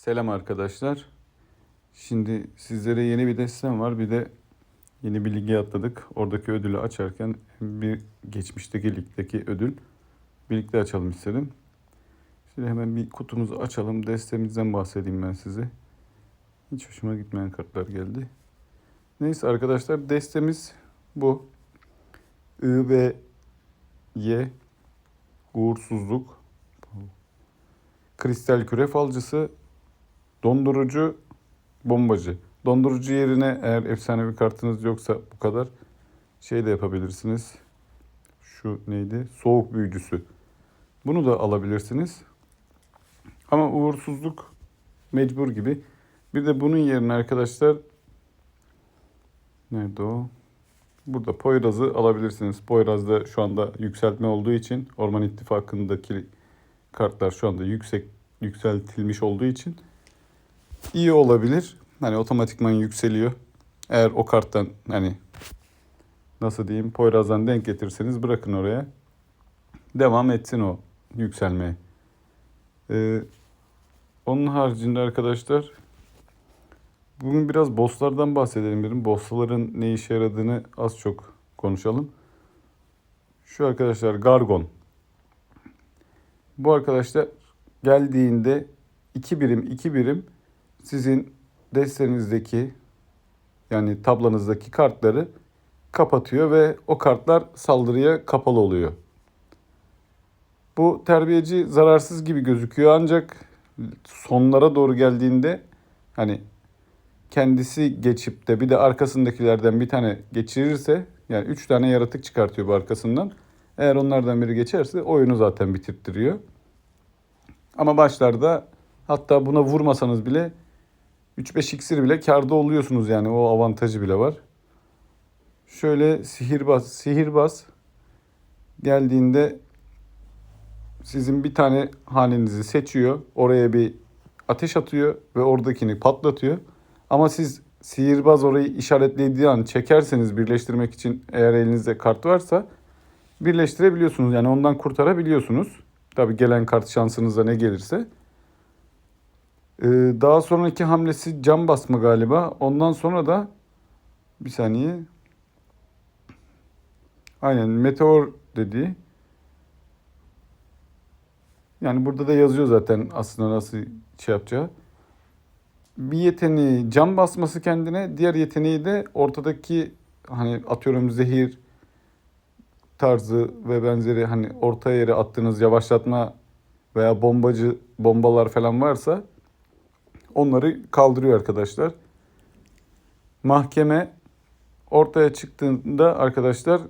Selam arkadaşlar. Şimdi sizlere yeni bir destem var. Bir de yeni bir lige atladık. Oradaki ödülü açarken bir geçmişteki ligdeki ödül birlikte açalım istedim. Şimdi hemen bir kutumuzu açalım. Destemizden bahsedeyim ben size. Hiç hoşuma gitmeyen kartlar geldi. Neyse arkadaşlar destemiz bu. I ve Y uğursuzluk kristal küre falcısı dondurucu bombacı. Dondurucu yerine eğer efsanevi kartınız yoksa bu kadar şey de yapabilirsiniz. Şu neydi? Soğuk büyücüsü. Bunu da alabilirsiniz. Ama uğursuzluk mecbur gibi. Bir de bunun yerine arkadaşlar nerede o? Burada Poyraz'ı alabilirsiniz. Poyraz'da şu anda yükseltme olduğu için Orman İttifakı'ndaki kartlar şu anda yüksek yükseltilmiş olduğu için iyi olabilir. Hani otomatikman yükseliyor. Eğer o karttan hani nasıl diyeyim Poyraz'dan denk getirirseniz bırakın oraya. Devam etsin o yükselmeye. Ee, onun haricinde arkadaşlar bugün biraz bosslardan bahsedelim dedim. Bossların ne işe yaradığını az çok konuşalım. Şu arkadaşlar Gargon. Bu arkadaşlar geldiğinde iki birim iki birim sizin destenizdeki yani tablanızdaki kartları kapatıyor ve o kartlar saldırıya kapalı oluyor. Bu terbiyeci zararsız gibi gözüküyor ancak sonlara doğru geldiğinde hani kendisi geçip de bir de arkasındakilerden bir tane geçirirse yani üç tane yaratık çıkartıyor bu arkasından. Eğer onlardan biri geçerse oyunu zaten bitirttiriyor. Ama başlarda hatta buna vurmasanız bile 3-5 iksir bile karda oluyorsunuz yani o avantajı bile var. Şöyle sihirbaz, sihirbaz geldiğinde sizin bir tane hanenizi seçiyor. Oraya bir ateş atıyor ve oradakini patlatıyor. Ama siz sihirbaz orayı işaretlediği an çekerseniz birleştirmek için eğer elinizde kart varsa birleştirebiliyorsunuz. Yani ondan kurtarabiliyorsunuz. Tabi gelen kart şansınıza ne gelirse. Ee, daha sonraki hamlesi cam basma galiba. Ondan sonra da bir saniye. Aynen meteor dediği. Yani burada da yazıyor zaten aslında nasıl şey yapacağı. Bir yeteneği cam basması kendine, diğer yeteneği de ortadaki hani atıyorum zehir tarzı ve benzeri hani orta yere attığınız yavaşlatma veya bombacı bombalar falan varsa onları kaldırıyor arkadaşlar. Mahkeme ortaya çıktığında arkadaşlar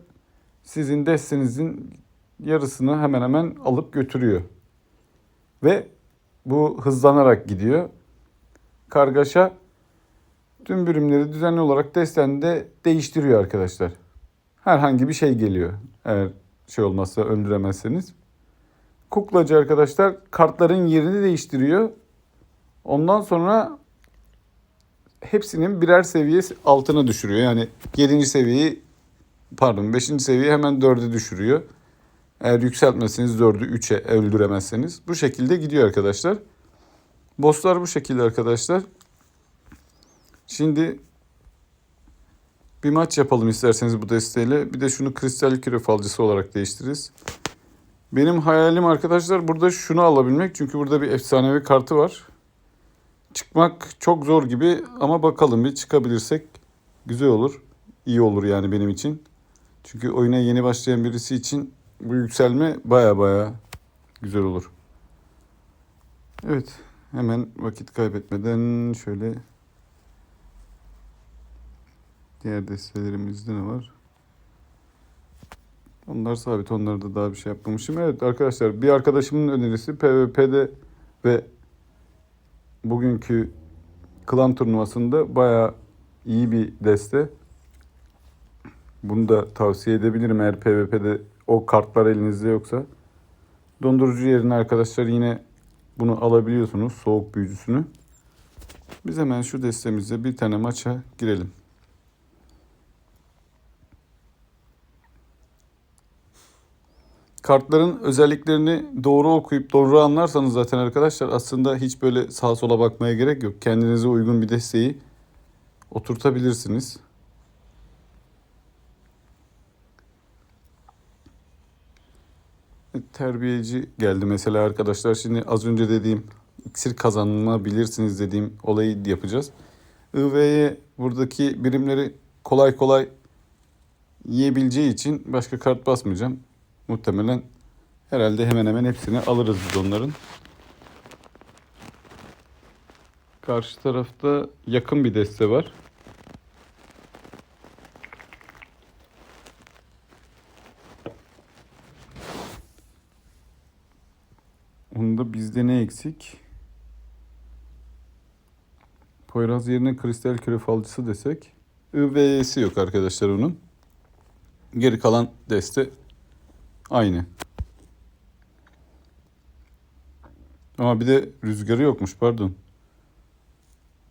sizin destenizin yarısını hemen hemen alıp götürüyor. Ve bu hızlanarak gidiyor. Kargaşa tüm birimleri düzenli olarak destende değiştiriyor arkadaşlar. Herhangi bir şey geliyor. Eğer şey olmazsa öldüremezseniz. Kuklacı arkadaşlar kartların yerini değiştiriyor. Ondan sonra hepsinin birer seviye altına düşürüyor. Yani 7. seviyeyi pardon 5. seviyeyi hemen 4'e düşürüyor. Eğer yükseltmezseniz 4'ü 3'e öldüremezseniz. Bu şekilde gidiyor arkadaşlar. Bosslar bu şekilde arkadaşlar. Şimdi bir maç yapalım isterseniz bu desteğiyle. Bir de şunu kristal küre falcısı olarak değiştiririz. Benim hayalim arkadaşlar burada şunu alabilmek. Çünkü burada bir efsanevi kartı var. Çıkmak çok zor gibi ama bakalım bir çıkabilirsek güzel olur. İyi olur yani benim için. Çünkü oyuna yeni başlayan birisi için bu yükselme baya baya güzel olur. Evet hemen vakit kaybetmeden şöyle diğer destelerimizde ne var? Onlar sabit. Onlarda daha bir şey yapmamışım. Evet arkadaşlar bir arkadaşımın önerisi PvP'de ve bugünkü klan turnuvasında baya iyi bir deste. Bunu da tavsiye edebilirim eğer PvP'de o kartlar elinizde yoksa. Dondurucu yerine arkadaşlar yine bunu alabiliyorsunuz. Soğuk büyücüsünü. Biz hemen şu destemizde bir tane maça girelim. Kartların özelliklerini doğru okuyup doğru anlarsanız zaten arkadaşlar aslında hiç böyle sağa sola bakmaya gerek yok. Kendinize uygun bir desteği oturtabilirsiniz. Terbiyeci geldi mesela arkadaşlar. Şimdi az önce dediğim iksir kazanılabilirsiniz dediğim olayı yapacağız. IV'ye buradaki birimleri kolay kolay yiyebileceği için başka kart basmayacağım. Muhtemelen herhalde hemen hemen hepsini alırız biz onların. Karşı tarafta yakın bir deste var. Onda bizde ne eksik? Poyraz yerine kristal küre falcısı desek. IV'si yok arkadaşlar onun. Geri kalan deste aynı. Ama bir de rüzgarı yokmuş pardon.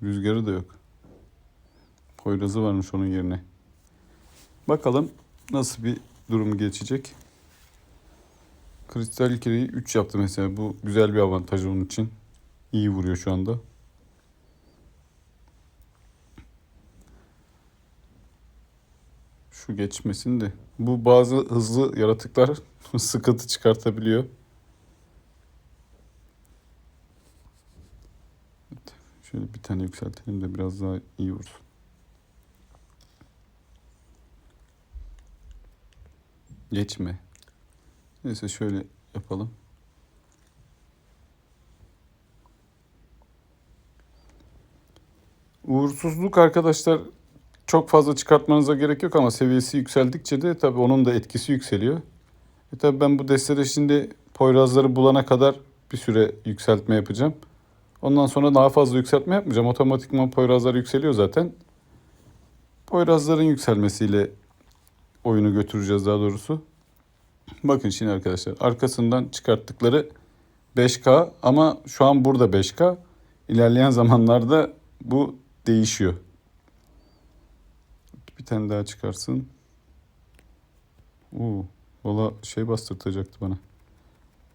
Rüzgarı da yok. Poyrazı varmış onun yerine. Bakalım nasıl bir durum geçecek. Kristal kireyi 3 yaptı mesela. Bu güzel bir avantaj onun için. İyi vuruyor şu anda. Şu geçmesin de. Bu bazı hızlı yaratıklar sıkıntı çıkartabiliyor. Şöyle bir tane yükseltelim de biraz daha iyi vursun. Geçme. Neyse şöyle yapalım. Uğursuzluk arkadaşlar çok fazla çıkartmanıza gerek yok ama seviyesi yükseldikçe de tabii onun da etkisi yükseliyor. E tabii ben bu destede şimdi Poyrazları bulana kadar bir süre yükseltme yapacağım. Ondan sonra daha fazla yükseltme yapmayacağım. Otomatikman Poyrazlar yükseliyor zaten. Poyrazların yükselmesiyle oyunu götüreceğiz daha doğrusu. Bakın şimdi arkadaşlar arkasından çıkarttıkları 5K ama şu an burada 5K. İlerleyen zamanlarda bu değişiyor. Bir tane daha çıkarsın. Oo, valla şey bastırtacaktı bana.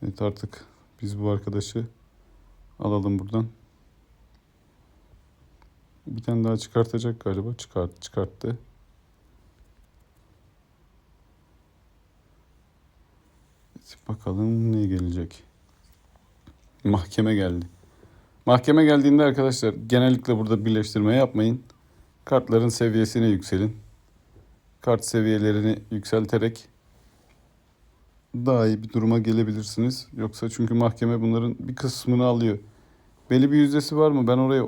Evet artık biz bu arkadaşı alalım buradan. Bir tane daha çıkartacak galiba. Çıkart, çıkarttı. Evet, bakalım ne gelecek. Mahkeme geldi. Mahkeme geldiğinde arkadaşlar genellikle burada birleştirme yapmayın. Kartların seviyesine yükselin. Kart seviyelerini yükselterek daha iyi bir duruma gelebilirsiniz. Yoksa çünkü mahkeme bunların bir kısmını alıyor. Belli bir yüzdesi var mı? Ben oraya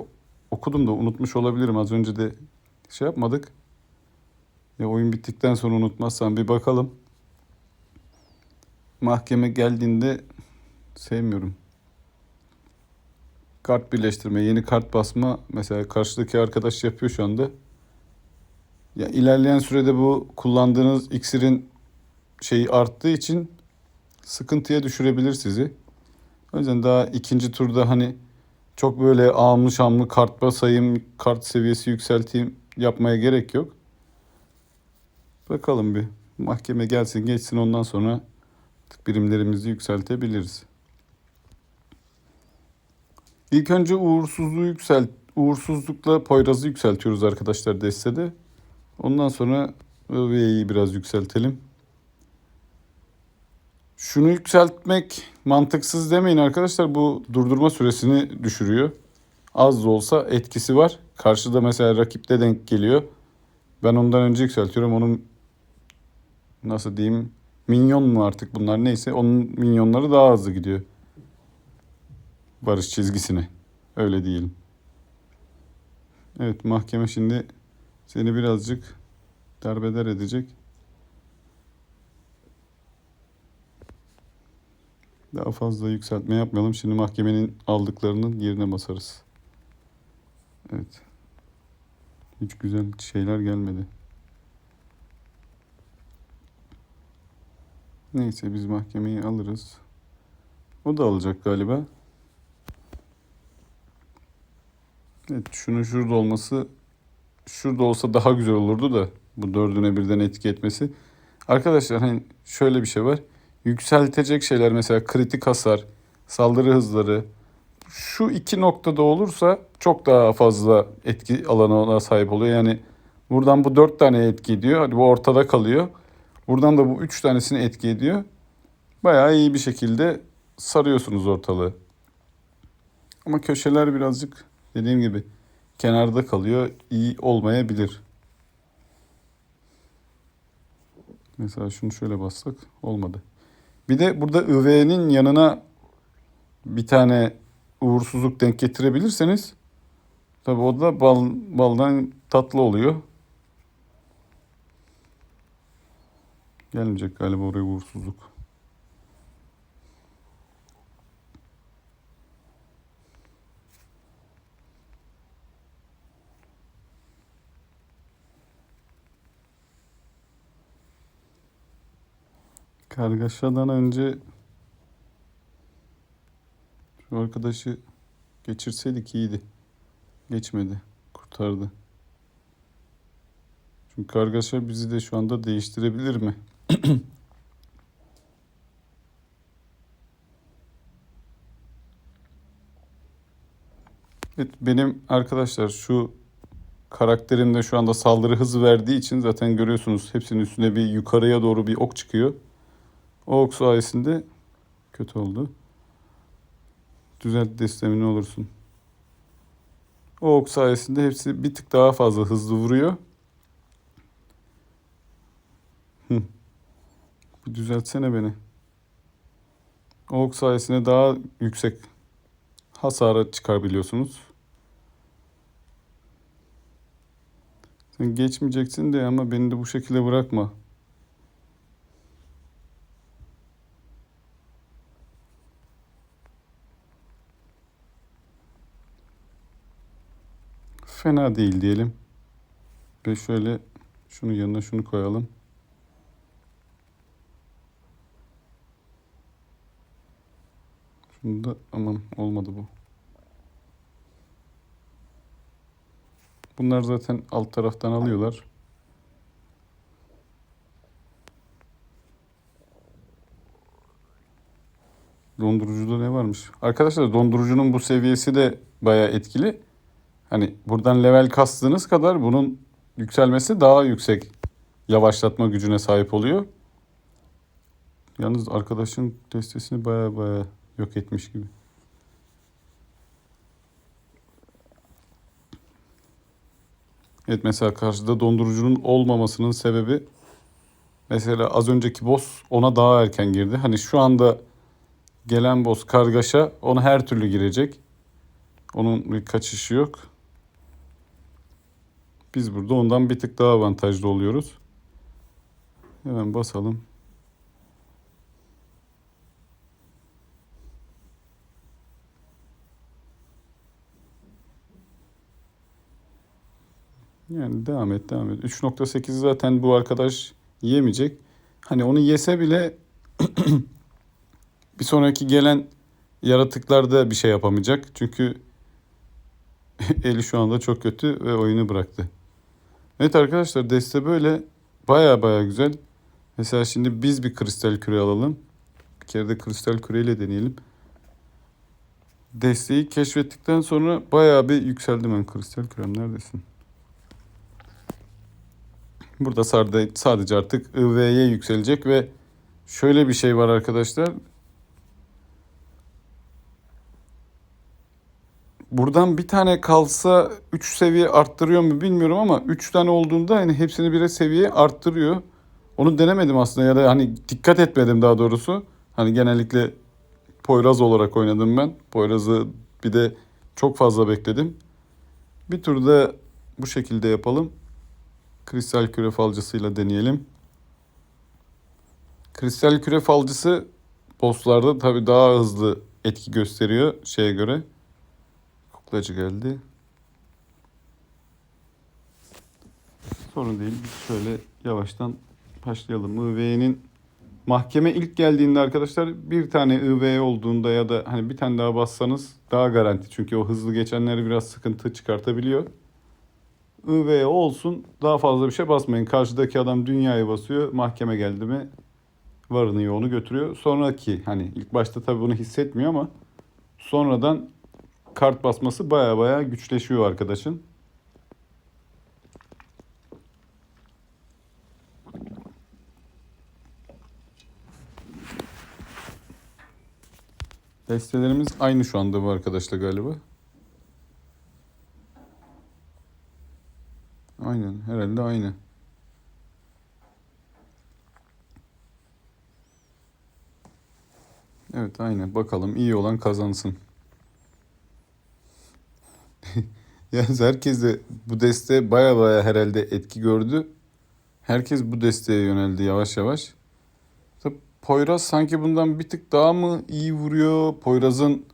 okudum da unutmuş olabilirim. Az önce de şey yapmadık. Ya oyun bittikten sonra unutmazsam bir bakalım. Mahkeme geldiğinde sevmiyorum. Kart birleştirme, yeni kart basma mesela karşıdaki arkadaş yapıyor şu anda. Ya ilerleyen sürede bu kullandığınız iksirin şeyi arttığı için sıkıntıya düşürebilir sizi. O yüzden daha ikinci turda hani çok böyle almış şamlı kart basayım, kart seviyesi yükselteyim yapmaya gerek yok. Bakalım bir mahkeme gelsin geçsin ondan sonra birimlerimizi yükseltebiliriz. İlk önce uğursuzluğu yükselt, uğursuzlukla Poyraz'ı yükseltiyoruz arkadaşlar destede. Ondan sonra ÖV'yi biraz yükseltelim. Şunu yükseltmek mantıksız demeyin arkadaşlar. Bu durdurma süresini düşürüyor. Az da olsa etkisi var. Karşıda mesela rakipte denk geliyor. Ben ondan önce yükseltiyorum. Onun nasıl diyeyim minyon mu artık bunlar neyse onun minyonları daha hızlı gidiyor. Barış çizgisine. Öyle diyelim. Evet mahkeme şimdi seni birazcık derbeder edecek. Daha fazla yükseltme yapmayalım. Şimdi mahkemenin aldıklarının yerine basarız. Evet. Hiç güzel şeyler gelmedi. Neyse biz mahkemeyi alırız. O da alacak galiba. Evet şunun şurada olması şurada olsa daha güzel olurdu da bu dördüne birden etki etmesi. Arkadaşlar hani şöyle bir şey var. yükseltecek şeyler mesela kritik hasar, saldırı hızları şu iki noktada olursa çok daha fazla etki alanına sahip oluyor. Yani buradan bu dört tane etki ediyor. Hadi bu ortada kalıyor. Buradan da bu üç tanesini etki ediyor. Bayağı iyi bir şekilde sarıyorsunuz ortalığı. Ama köşeler birazcık dediğim gibi kenarda kalıyor. İyi olmayabilir. Mesela şunu şöyle bassak olmadı. Bir de burada ıv'nin yanına bir tane uğursuzluk denk getirebilirseniz tabi o da bal, baldan tatlı oluyor. Gelmeyecek galiba oraya uğursuzluk. Kargaşadan önce şu arkadaşı geçirseydik iyiydi. Geçmedi. Kurtardı. Çünkü kargaşa bizi de şu anda değiştirebilir mi? Evet, benim arkadaşlar şu karakterimde şu anda saldırı hızı verdiği için zaten görüyorsunuz hepsinin üstüne bir yukarıya doğru bir ok çıkıyor. O ok sayesinde kötü oldu. Düzelt destemi olursun. O ok sayesinde hepsi bir tık daha fazla hızlı vuruyor. Hı. Bir düzeltsene beni. O ok sayesinde daha yüksek hasara çıkarabiliyorsunuz. Sen geçmeyeceksin de ama beni de bu şekilde bırakma. Fena değil diyelim. Ve şöyle şunun yanına şunu koyalım. Şunu da aman olmadı bu. Bunlar zaten alt taraftan alıyorlar. Dondurucuda ne varmış? Arkadaşlar dondurucunun bu seviyesi de bayağı etkili. Hani buradan level kastığınız kadar bunun yükselmesi daha yüksek yavaşlatma gücüne sahip oluyor. Yalnız arkadaşın destesini baya baya yok etmiş gibi. Evet mesela karşıda dondurucunun olmamasının sebebi mesela az önceki boss ona daha erken girdi. Hani şu anda gelen boss kargaşa ona her türlü girecek. Onun bir kaçışı yok. Biz burada ondan bir tık daha avantajlı oluyoruz. Hemen basalım. Yani devam et, devam et. 3.8 zaten bu arkadaş yemeyecek. Hani onu yese bile bir sonraki gelen yaratıklarda bir şey yapamayacak. Çünkü eli şu anda çok kötü ve oyunu bıraktı. Evet arkadaşlar deste böyle baya baya güzel. Mesela şimdi biz bir kristal küre alalım. Bir kere de kristal küreyle deneyelim. Desteği keşfettikten sonra baya bir yükseldim ben kristal kürem neredesin? Burada sadece artık IV'ye yükselecek ve şöyle bir şey var arkadaşlar. Buradan bir tane kalsa 3 seviye arttırıyor mu bilmiyorum ama 3 tane olduğunda hani hepsini bire seviye arttırıyor. Onu denemedim aslında ya da hani dikkat etmedim daha doğrusu. Hani genellikle Poyraz olarak oynadım ben. Poyraz'ı bir de çok fazla bekledim. Bir turda bu şekilde yapalım. Kristal küre falcısıyla deneyelim. Kristal küre falcısı bosslarda tabii daha hızlı etki gösteriyor şeye göre. Kuklacı geldi. Sorun değil. Biz şöyle yavaştan başlayalım. IV'nin mahkeme ilk geldiğinde arkadaşlar bir tane IV olduğunda ya da hani bir tane daha bassanız daha garanti. Çünkü o hızlı geçenleri biraz sıkıntı çıkartabiliyor. IV olsun daha fazla bir şey basmayın. Karşıdaki adam dünyayı basıyor. Mahkeme geldi mi varını yoğunu götürüyor. Sonraki hani ilk başta tabii bunu hissetmiyor ama sonradan kart basması baya baya güçleşiyor arkadaşın. Destelerimiz aynı şu anda bu arkadaşla galiba. Aynen herhalde aynı. Evet aynen bakalım iyi olan kazansın. Yani herkes de bu deste baya baya herhalde etki gördü. Herkes bu desteğe yöneldi yavaş yavaş. Tabii Poyraz sanki bundan bir tık daha mı iyi vuruyor? Poyraz'ın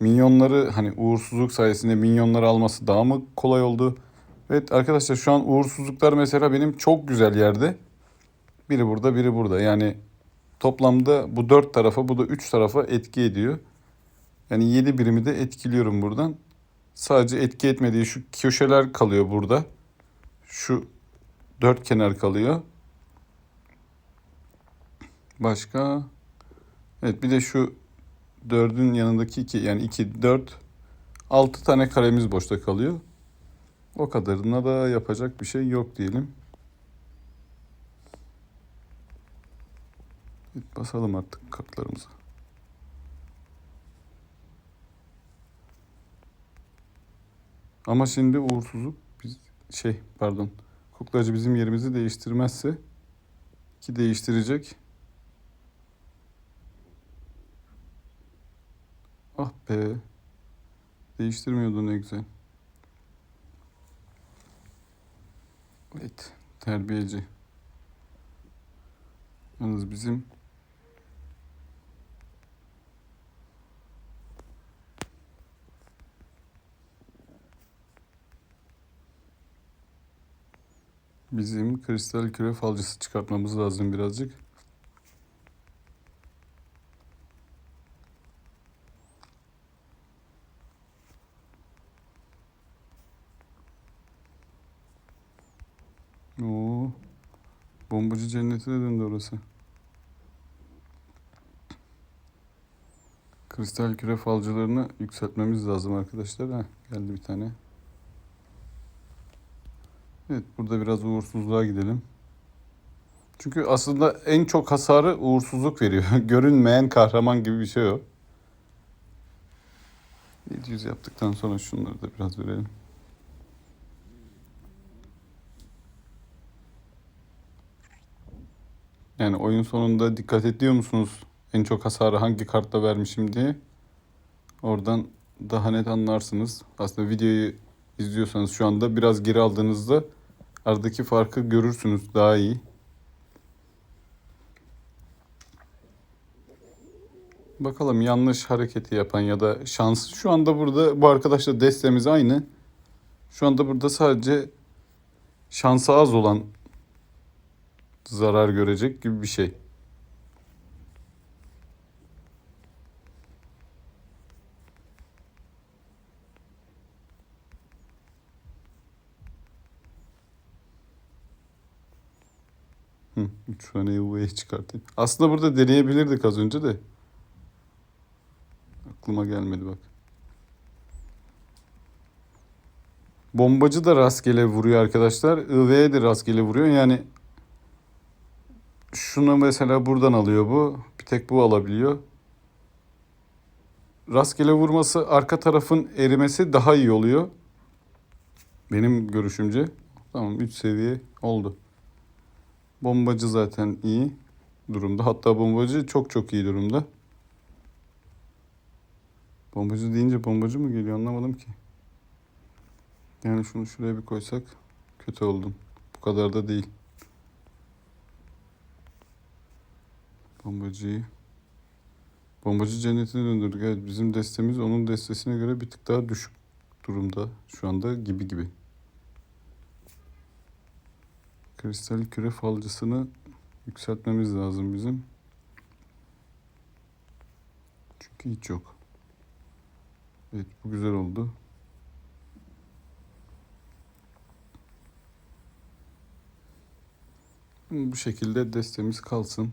minyonları hani uğursuzluk sayesinde minyonları alması daha mı kolay oldu? Evet arkadaşlar şu an uğursuzluklar mesela benim çok güzel yerde. Biri burada biri burada. Yani toplamda bu dört tarafa bu da üç tarafa etki ediyor. Yani 7 birimi de etkiliyorum buradan. Sadece etki etmediği şu köşeler kalıyor burada. Şu dört kenar kalıyor. Başka? Evet bir de şu dördün yanındaki iki yani iki dört altı tane karemiz boşta kalıyor. O kadarına da yapacak bir şey yok diyelim. Basalım artık kartlarımıza. Ama şimdi uğursuzluk biz şey pardon kuklacı bizim yerimizi değiştirmezse ki değiştirecek. Ah be. Değiştirmiyordu ne güzel. Evet, terbiyeci. Yalnız bizim bizim kristal küre falcısı çıkartmamız lazım birazcık. Oo. Bombacı cennetine döndü orası. Kristal küre falcılarını yükseltmemiz lazım arkadaşlar. Heh, geldi bir tane. Evet burada biraz uğursuzluğa gidelim. Çünkü aslında en çok hasarı uğursuzluk veriyor. Görünmeyen kahraman gibi bir şey o. 700 yaptıktan sonra şunları da biraz verelim. Yani oyun sonunda dikkat ediyor musunuz? En çok hasarı hangi kartla vermişim diye. Oradan daha net anlarsınız. Aslında videoyu izliyorsanız şu anda biraz geri aldığınızda aradaki farkı görürsünüz daha iyi. Bakalım yanlış hareketi yapan ya da şans. Şu anda burada bu arkadaşla destemiz aynı. Şu anda burada sadece şansı az olan zarar görecek gibi bir şey. Hı, üç tane UV'yi çıkartayım. Aslında burada deneyebilirdik az önce de. Aklıma gelmedi bak. Bombacı da rastgele vuruyor arkadaşlar. IV'ye de rastgele vuruyor. Yani şunu mesela buradan alıyor bu. Bir tek bu alabiliyor. Rastgele vurması arka tarafın erimesi daha iyi oluyor. Benim görüşümce. Tamam 3 seviye oldu. Bombacı zaten iyi durumda. Hatta bombacı çok çok iyi durumda. Bombacı deyince bombacı mı geliyor anlamadım ki. Yani şunu şuraya bir koysak kötü oldum. Bu kadar da değil. Bombacıyı. Bombacı cennetine döndürdük. Evet bizim destemiz onun destesine göre bir tık daha düşük durumda şu anda gibi gibi. Kristal küre falcısını yükseltmemiz lazım bizim. Çünkü hiç yok. Evet bu güzel oldu. Bu şekilde destemiz kalsın.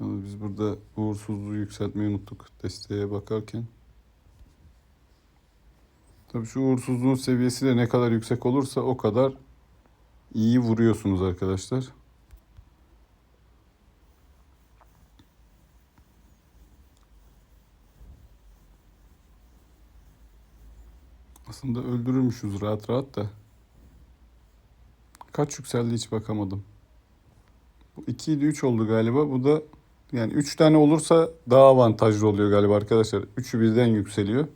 Yalnız biz burada uğursuzluğu yükseltmeyi unuttuk desteğe bakarken. Tabii şu uğursuzluğun seviyesi de ne kadar yüksek olursa o kadar iyi vuruyorsunuz arkadaşlar. Aslında öldürürmüşüz rahat rahat da. Kaç yükseldi hiç bakamadım. Bu 2 idi 3 oldu galiba. Bu da yani 3 tane olursa daha avantajlı oluyor galiba arkadaşlar. 3'ü birden yükseliyor.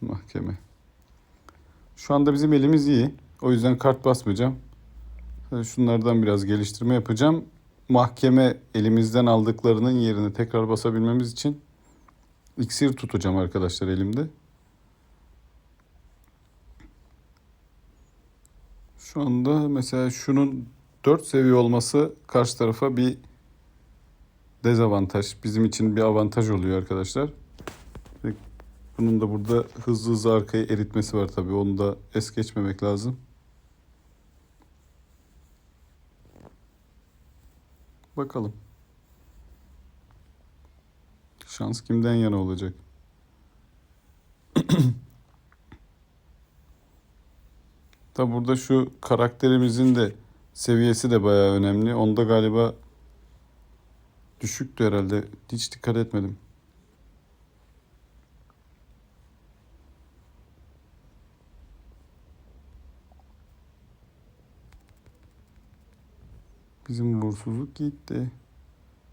Mahkeme. Şu anda bizim elimiz iyi. O yüzden kart basmayacağım. Şöyle Şunlardan biraz geliştirme yapacağım. Mahkeme elimizden aldıklarının yerine tekrar basabilmemiz için iksir tutacağım arkadaşlar elimde. Şu anda mesela şunun 4 seviye olması karşı tarafa bir dezavantaj. Bizim için bir avantaj oluyor arkadaşlar. Bunun da burada hızlı hızlı arkaya eritmesi var tabii. Onu da es geçmemek lazım. Bakalım. Şans kimden yana olacak? Tabi burada şu karakterimizin de seviyesi de bayağı önemli. Onda galiba düşüktü herhalde. Hiç dikkat etmedim. Bizim uğursuzluk gitti.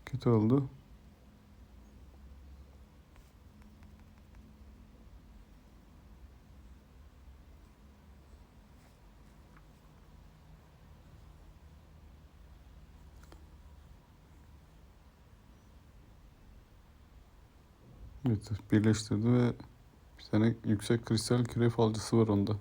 Kötü oldu. Evet, birleştirdi ve bir tane yüksek kristal küre falcısı var onda.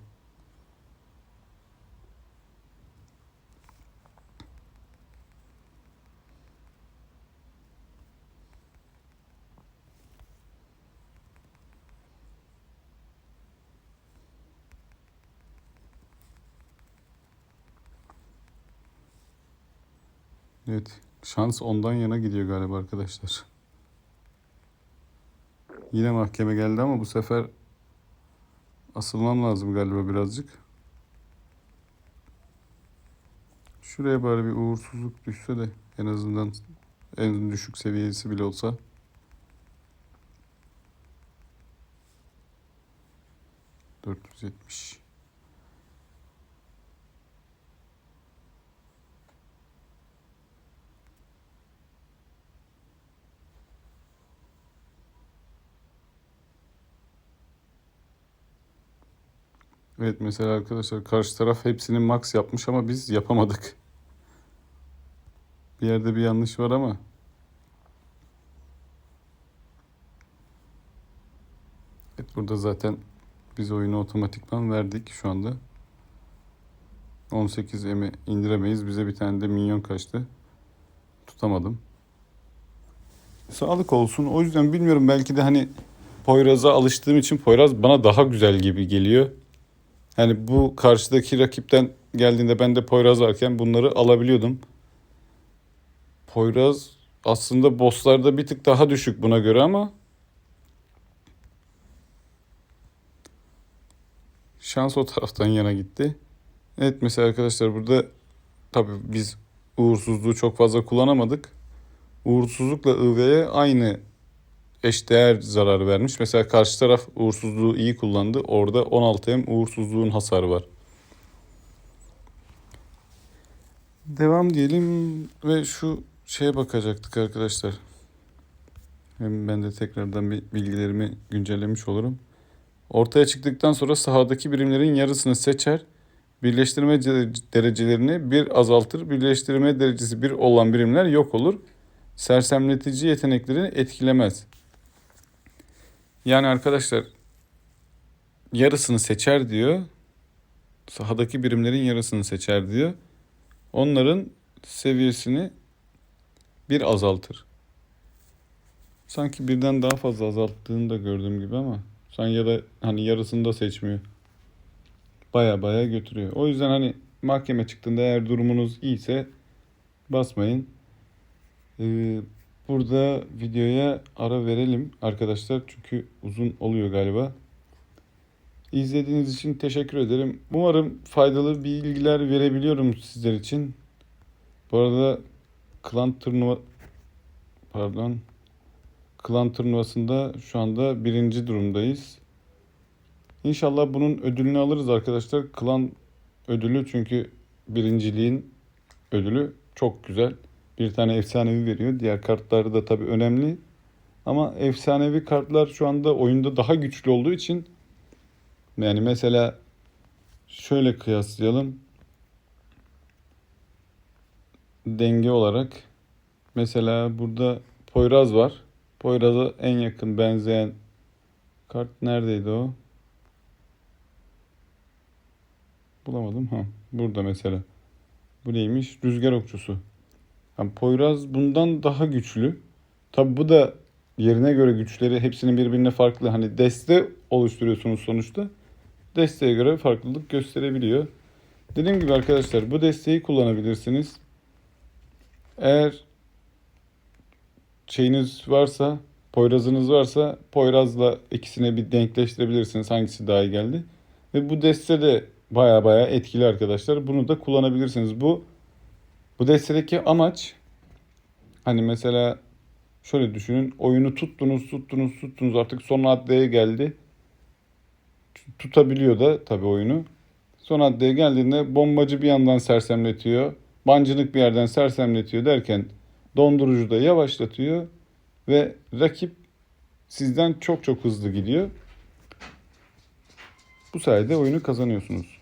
Evet, şans ondan yana gidiyor galiba arkadaşlar. Yine mahkeme geldi ama bu sefer asılmam lazım galiba birazcık. Şuraya bari bir uğursuzluk düşse de en azından en düşük seviyesi bile olsa. Dört yüz yetmiş. Evet mesela arkadaşlar karşı taraf hepsini max yapmış ama biz yapamadık. Bir yerde bir yanlış var ama. Evet burada zaten biz oyunu otomatikman verdik şu anda. 18 emi indiremeyiz. Bize bir tane de minyon kaçtı. Tutamadım. Sağlık olsun. O yüzden bilmiyorum belki de hani Poyraz'a alıştığım için Poyraz bana daha güzel gibi geliyor. Yani bu karşıdaki rakipten geldiğinde ben de Poyraz varken bunları alabiliyordum. Poyraz aslında bosslarda bir tık daha düşük buna göre ama şans o taraftan yana gitti. Evet mesela arkadaşlar burada tabii biz uğursuzluğu çok fazla kullanamadık. Uğursuzlukla ıveye aynı eşdeğer zarar vermiş. Mesela karşı taraf uğursuzluğu iyi kullandı. Orada 16 hem uğursuzluğun hasarı var. Devam diyelim ve şu şeye bakacaktık arkadaşlar. Hem ben de tekrardan bir bilgilerimi güncellemiş olurum. Ortaya çıktıktan sonra sahadaki birimlerin yarısını seçer. Birleştirme ce- derecelerini bir azaltır. Birleştirme derecesi bir olan birimler yok olur. Sersemletici yeteneklerini etkilemez. Yani arkadaşlar yarısını seçer diyor. Sahadaki birimlerin yarısını seçer diyor. Onların seviyesini bir azaltır. Sanki birden daha fazla azalttığını da gördüğüm gibi ama sen ya da hani yarısını da seçmiyor. Baya baya götürüyor. O yüzden hani mahkeme çıktığında eğer durumunuz iyiyse basmayın. Ee, burada videoya ara verelim arkadaşlar. Çünkü uzun oluyor galiba. İzlediğiniz için teşekkür ederim. Umarım faydalı bilgiler verebiliyorum sizler için. Bu arada klan turnuva pardon klan turnuvasında şu anda birinci durumdayız. İnşallah bunun ödülünü alırız arkadaşlar. Klan ödülü çünkü birinciliğin ödülü çok güzel. Bir tane efsanevi veriyor. Diğer kartlar da tabii önemli. Ama efsanevi kartlar şu anda oyunda daha güçlü olduğu için yani mesela şöyle kıyaslayalım. Denge olarak mesela burada Poyraz var. Poyraz'a en yakın benzeyen kart neredeydi o? Bulamadım. Ha, burada mesela. Bu neymiş? Rüzgar okçusu. Yani Poyraz bundan daha güçlü. Tabi bu da yerine göre güçleri hepsinin birbirine farklı. Hani deste oluşturuyorsunuz sonuçta. Desteğe göre farklılık gösterebiliyor. Dediğim gibi arkadaşlar bu desteği kullanabilirsiniz. Eğer şeyiniz varsa, Poyraz'ınız varsa Poyraz'la ikisini bir denkleştirebilirsiniz. Hangisi daha iyi geldi. Ve bu deste de baya baya etkili arkadaşlar. Bunu da kullanabilirsiniz. Bu bu destedeki amaç hani mesela şöyle düşünün. Oyunu tuttunuz, tuttunuz, tuttunuz. Artık son haddeye geldi. Tutabiliyor da tabii oyunu. Son haddeye geldiğinde bombacı bir yandan sersemletiyor. Bancınık bir yerden sersemletiyor derken dondurucu da yavaşlatıyor ve rakip sizden çok çok hızlı gidiyor. Bu sayede oyunu kazanıyorsunuz.